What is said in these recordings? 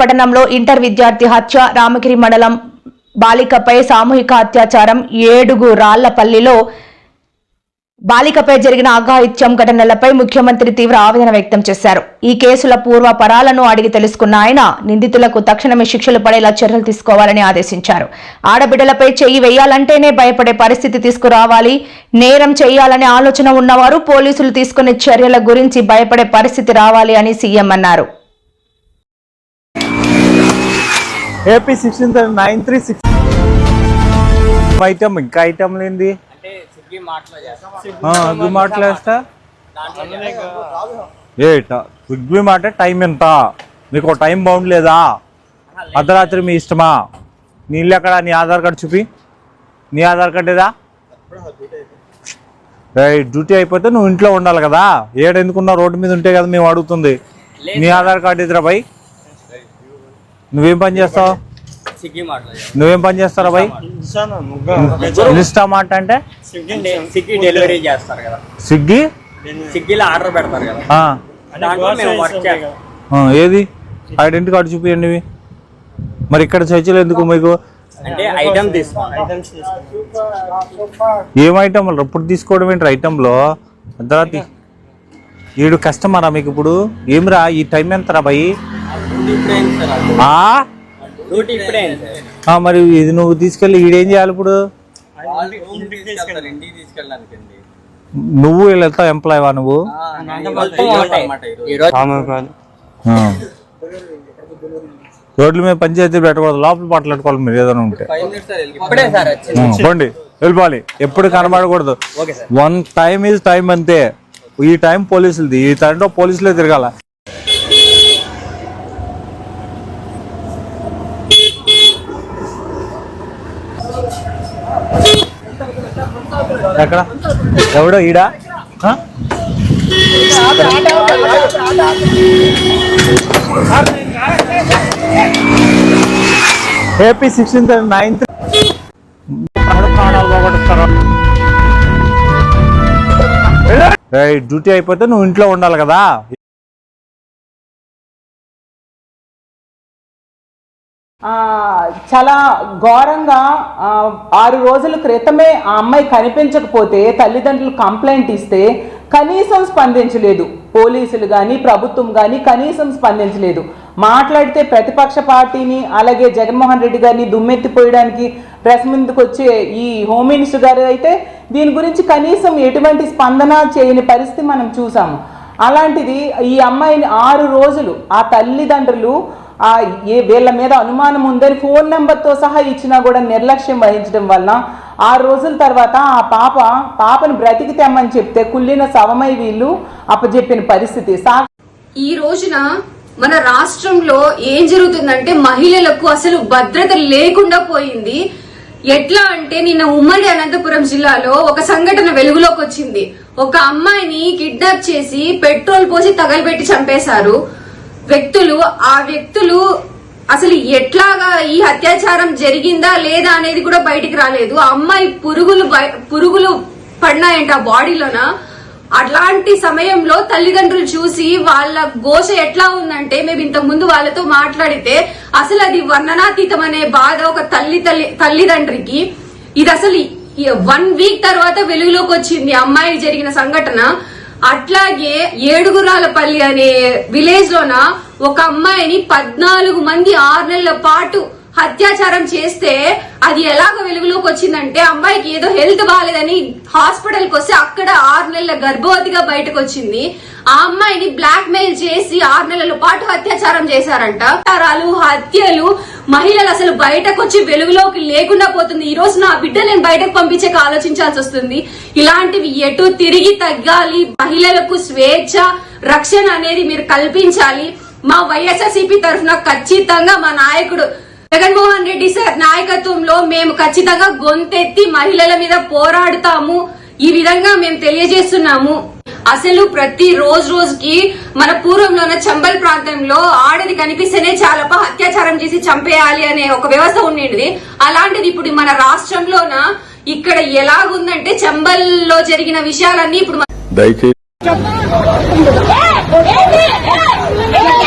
పట్టణంలో ఇంటర్ విద్యార్థి హత్య రామగిరి మండలం బాలికపై సామూహిక అత్యాచారం ఏడుగు రాళ్ళపల్లిలో బాలికపై జరిగిన అఘాయిత్యం ఘటనలపై ముఖ్యమంత్రి తీవ్ర ఆవేదన వ్యక్తం చేశారు. ఈ కేసుల పూర్వ పరాలను అడిగి తెలుసుకున్న ఆయన నిందితులకు తక్షణమే శిక్షలు పడేలా చర్యలు తీసుకోవాలని ఆదేశించారు. ఆడబిడ్డలపై చెయ్యి వేయాలంటేనే భయపడే పరిస్థితి తీసుకురావాలి నేరం చేయాలనే ఆలోచన ఉన్నవారు పోలీసులు తీసుకునే చర్యల గురించి భయపడే పరిస్థితి రావాలి అని సీఎం అన్నారు. AP sixteen nine three six item ఇంకా ఐటమ్ లేనిది? స్విగ్గీ మార్ట్లో ఏ స్విగ్గీ మాట టైం ఎంత? మీకు టైం బౌండ్ లేదా? అర్ధరాత్రి మీ ఇష్టమా? నీ ఇల్లు ఎక్కడ? నీ ఆధార్ కార్డు చూపి. నీ ఆధార్ కార్డు లేదా డ్యూటీ అయిపోతే నువ్వు ఇంట్లో ఉండాలి కదా. ఏడు ఎందుకున్నా రోడ్డు మీద ఉంటే కదా మేము అడుగుతుంది. నీ ఆధార్ కార్డు ఎదురా నువ్వేం పని చేస్తావు? నువ్వేం పని చేస్తారా బై ఇన్స్టా అంటే? స్విగ్గీ డెలివరీ చేస్తారు కదా. స్విగ్గీ? స్విగ్గీలో ఆర్డర్ పెడతారు కదా. ఏది? ఐడెంటిటీ కార్డు చూపియండి. మరి ఇక్కడ చర్చలు ఎందుకు మీకు? అంటే ఐటమ్ తీసుకోండి. ఏం ఐటమ్ ఎప్పుడు తీసుకోవడం ఏంటి? ఐటెంలో? అర్ధరాత్రి. ఏడు కస్టమరా మీకు ఇప్పుడు? ఏమిరా ఈ టైం ఎంతరా భయ్ మరి ఇది నువ్వు తీసుకెళ్ళి ఈడేం చేయాలి ఇప్పుడు? నువ్వు వెళ్తావు ఎంప్లాయ్ నువ్వు? ఈ రోజు. ఆ. రోడ్ల మీద పంచాయతీ పెట్టకూడదు లోపల మాట్లాడుకోవాలి మీరు ఏదైనా ఉంటే. పోండి వెళ్ళిపోవాలి. ఎప్పుడు కనబడకూడదు. Okay sir. One time is time అంతే. ఈ టైం పోలీసులది ఈ టైంలో పోలీసులే తిరగాల. ఎక్కడ? ఎవడో? ఈడా? AP sixteenth ninth. డ్యూటీ అయిపోతే నువ్వు ఇంట్లో ఉండాలి కదా. చాలా ఘోరంగా ఆరు రోజుల క్రితమే ఆ అమ్మాయి కనిపించకపోతే తల్లిదండ్రులు కంప్లైంట్ ఇస్తే కనీసం స్పందించలేదు. పోలీసులు కానీ ప్రభుత్వం కానీ కనీసం స్పందించలేదు. మాట్లాడితే ప్రతిపక్ష పార్టీని అలాగే జగన్మోహన్ రెడ్డి గారిని దుమ్మెత్తిపోయడానికి ప్రెస్ ముందుకు వచ్చే ఈ హోమ్ మినిస్టర్ గారు అయితే దీని గురించి కనీసం ఎటువంటి స్పందన చేయని పరిస్థితి మనం చూసాము. అలాంటిది ఈ అమ్మాయిని ఆరు రోజులు ఆ తల్లిదండ్రులు ఏ వీళ్ళ మీద అనుమానం ఉందని ఫోన్ నెంబర్తో సహా ఇచ్చినా కూడా నిర్లక్ష్యం వహించడం వలన ఆ రోజుల తర్వాత ఆ పాప పాపను బ్రతికి తెమ్మని చెప్తే కుళ్ళిన శవమై వీళ్ళు అప్పజెప్పిన పరిస్థితి. సా ఈ రోజున మన రాష్ట్రంలో ఏం జరుగుతుందంటే మహిళలకు అసలు భద్రత లేకుండా పోయింది. ఎట్లా అంటే నిన్న ఉమ్మడి అనంతపురం జిల్లాలో ఒక సంఘటన వెలుగులోకి వచ్చింది. ఒక అమ్మాయిని కిడ్నాప్ చేసి పెట్రోల్ పోసి తగలబెట్టి చంపేశారు. వ్యక్తులు ఆ వ్యక్తులు అసలు ఎట్లాగా ఈ అత్యాచారం జరిగిందా లేదా అనేది కూడా బయటికి రాలేదు. ఆ అమ్మాయి పురుగులు బయ- పురుగులు పడినాయంట ఆ బాడీలోన. అట్లాంటి సమయంలో తల్లిదండ్రులు చూసి వాళ్ళ ఘోష ఎట్లా ఉందంటే మేము ఇంతకు ముందు వాళ్ళతో మాట్లాడితే అసలు అది వర్ణనాతీతం అనే బాధ ఒక తల్లి తల్లి తల్లిదండ్రికి. ఇది అసలు వన్ వీక్ తర్వాత వెలుగులోకి వచ్చింది. అమ్మాయి అమ్మాయికి జరిగిన సంఘటన. అట్లాగే ఏడుగురాలపల్లి అనే విలేజ్ లోన ఒక అమ్మాయిని పద్నాలుగు మంది ఆరు నెలల పాటు అత్యాచారం చేస్తే అది ఎలాగ వెలుగులోకి వచ్చిందంటే అమ్మాయికి ఏదో హెల్త్ బాగాలేదని హాస్పిటల్కి వస్తే అక్కడ ఆరు నెలల గర్భవతిగా బయటకు వచ్చింది. ఆ అమ్మాయిని బ్లాక్ మెయిల్ చేసి ఆరు నెలల పాటు అత్యాచారం చేశారంట. అత్యాచారాలు హత్యలు మహిళలు అసలు బయటకు వచ్చి వెలుగులోకి లేకుండా పోతుంది. ఈ రోజు నా బిడ్డ నేను బయటకు పంపించక ఆలోచించాల్సి వస్తుంది. ఇలాంటివి ఎటు తిరిగి తగ్గాలి. మహిళలకు స్వేచ్ఛ రక్షణ అనేది మీరు కల్పించాలి. మా వైఎస్ఆర్సీపీ తరఫున ఖచ్చితంగా మా నాయకుడు జగన్మోహన్ రెడ్డి సార్ నాయకత్వంలో మేము ఖచ్చితంగా గొంతెత్తి మహిళల మీద పోరాడుతాము. ఈ విధంగా మేము తెలియజేస్తున్నాము. అసలు ప్రతి రోజు రోజుకి మన పూర్వంలోన చంబల్ ప్రాంతంలో ఆడది కనిపిస్తేనే చాలా అత్యాచారం చేసి చంపేయాలి అనే ఒక వ్యవస్థ ఉండేది. అలాంటిది ఇప్పుడు మన రాష్ట్రంలోన ఇక్కడ ఎలాగుందంటే చంబల్లో జరిగిన విషయాలన్నీ ఇప్పుడు దయచేసి ఏంటి? ఏంటి? ఏంటి?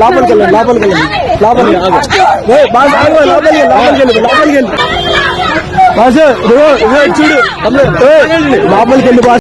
లోపలికి వెళ్ళండి లోపలికి వెళ్ళండి లోపలికి వెళ్ళండి బాస్ ఆగు, లోపలికి లోపలికి వెళ్ళి లోపలికి వెళ్ళి బాస్ చూడు తమ్ముడు, లోపలికి వెళ్ళి బాస్